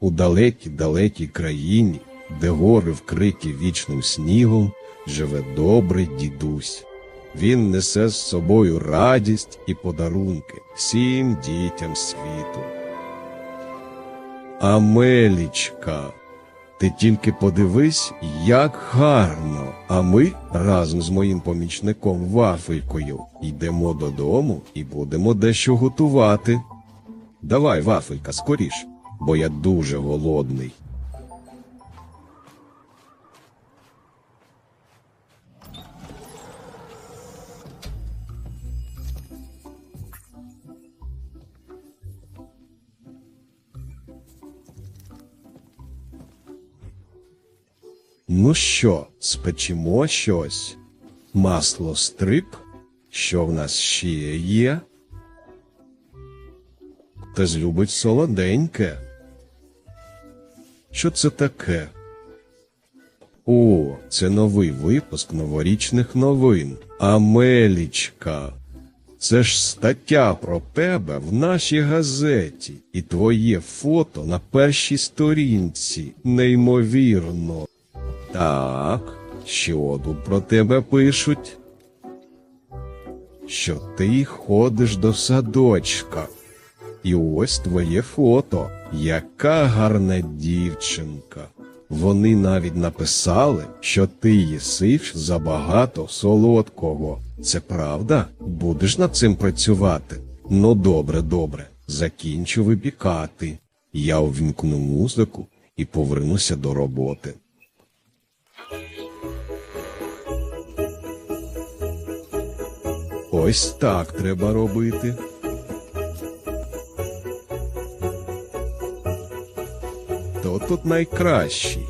У далекій далекій країні, де гори вкриті вічним снігом, живе добрий дідусь. Він несе з собою радість і подарунки всім дітям світу. Амелічка, ти тільки подивись, як гарно. А ми разом з моїм помічником Вафелькою йдемо додому і будемо дещо готувати. Давай, Вафелька, скоріш, бо я дуже голодний. Ну що, спечемо щось? Масло стрип? Що в нас ще є? Хтось любить солоденьке. Що це таке? О, це новий випуск новорічних новин. Амелічка. Це ж стаття про тебе в нашій газеті, і твоє фото на першій сторінці. Неймовірно. Так, що тут про тебе пишуть? Що ти ходиш до садочка. І ось твоє фото. Яка гарна дівчинка. Вони навіть написали, що ти їсиш забагато солодкого. Це правда? Будеш над цим працювати? Ну добре, добре. Закінчу випікати. Я увімкну музику і повернуся до роботи. Ось так треба робити. Хто тут найкращий?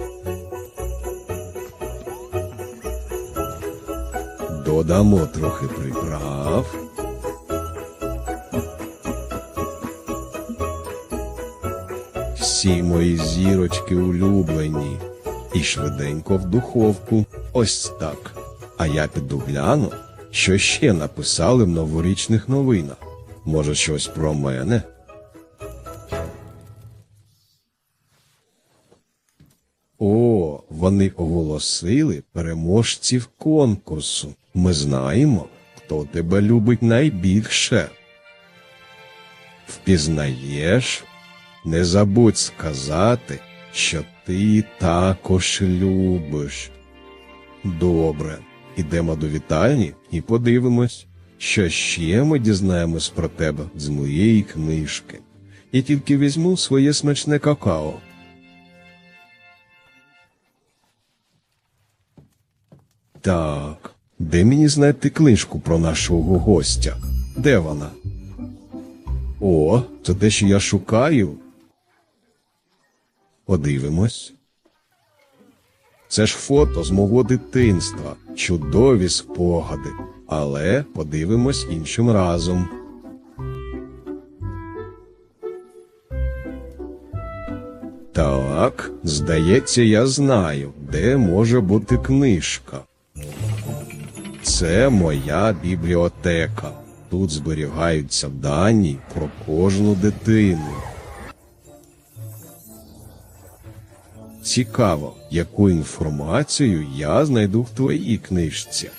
Додамо трохи приправ. Всі мої зірочки улюблені. І швиденько в духовку. Ось так. А я піду гляну, що ще написали в новорічних новинах. Може, щось про мене? О, вони оголосили переможців конкурсу. Ми знаємо, хто тебе любить найбільше. Впізнаєш? Не забудь сказати, що ти також любиш. Добре, ідемо до вітальні і подивимось, що ще ми дізнаємось про тебе з моєї книжки. І тільки візьму своє смачне какао. Так, де мені знайти книжку про нашого гостя? Де вона? О, це те, що я шукаю. Подивимось. Це ж фото з мого дитинства, чудові спогади. Але подивимось іншим разом. Так, здається, я знаю, де може бути книжка. Це моя бібліотека. Тут зберігаються дані про кожну дитину. Цікаво, яку інформацію я знайду в твоїй книжці.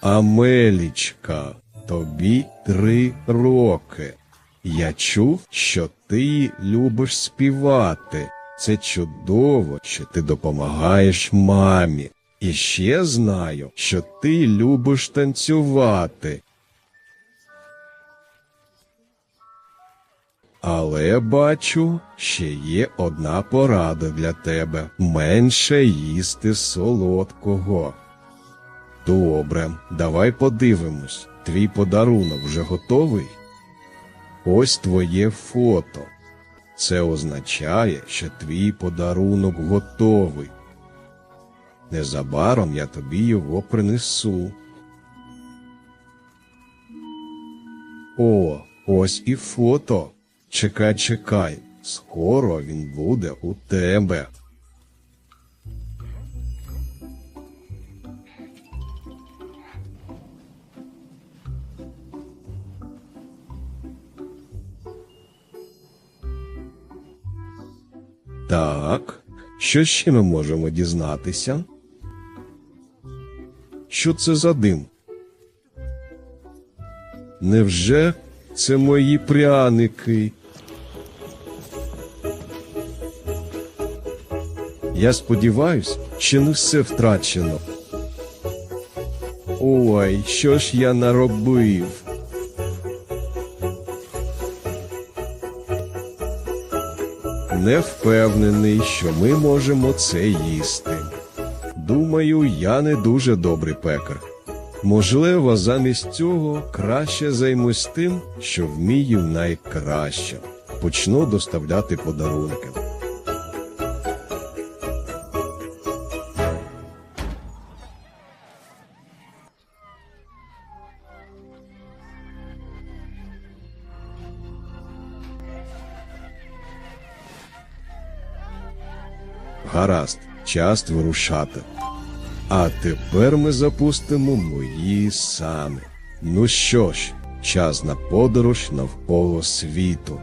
Амелічка, тобі три роки. Я чув, що ти любиш співати. Це чудово, що ти допомагаєш мамі. І ще знаю, що ти любиш танцювати. Але бачу, ще є одна порада для тебе менше їсти солодкого. Добре, давай подивимось. Твій подарунок вже готовий? Ось твоє фото. Це означає, що твій подарунок готовий. Незабаром я тобі його принесу. О, ось і фото. Чекай, чекай. Скоро він буде у тебе. Так, що ще ми можемо дізнатися? Що це за дим? Невже це мої пряники? Я сподіваюсь, що не все втрачено. Ой, що ж я наробив? Не впевнений, що ми можемо це їсти. Думаю, я не дуже добрий пекар. Можливо, замість цього краще займусь тим, що вмію найкраще. Почну доставляти подарунки. Гаразд, час вирушати. А тепер ми запустимо мої сани. Ну що ж, час на подорож навколо світу.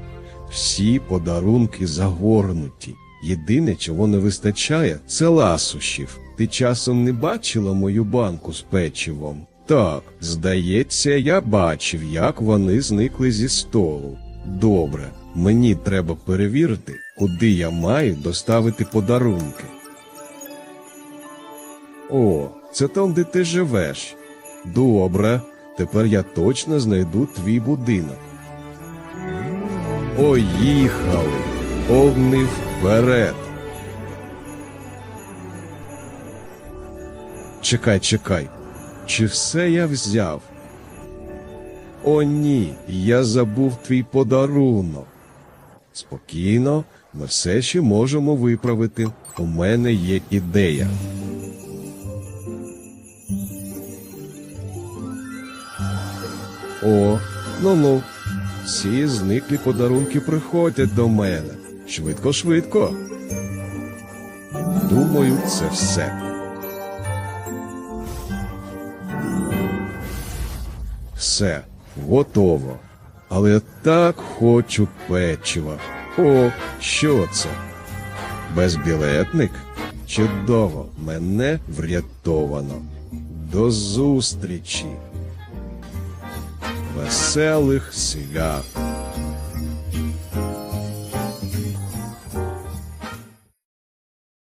Всі подарунки загорнуті. Єдине, чого не вистачає, це ласощів. Ти часом не бачила мою банку з печивом? Так, здається, я бачив, як вони зникли зі столу. Добре, мені треба перевірити, куди я маю доставити подарунки. О, це там, де ти живеш. Добре, тепер я точно знайду твій будинок. Поїхали! Повний вперед. Чекай, чекай. Чи все я взяв? О, ні, я забув твій подарунок. Спокійно, ми все ще можемо виправити. У мене є ідея. О, ну-ну. Всі зниклі подарунки приходять до мене. Швидко, швидко. Думаю, це все. Все, готово. Але так хочу печива. О, що це? Безбілетник? Чудово, мене врятовано. До зустрічі. Веселих свят.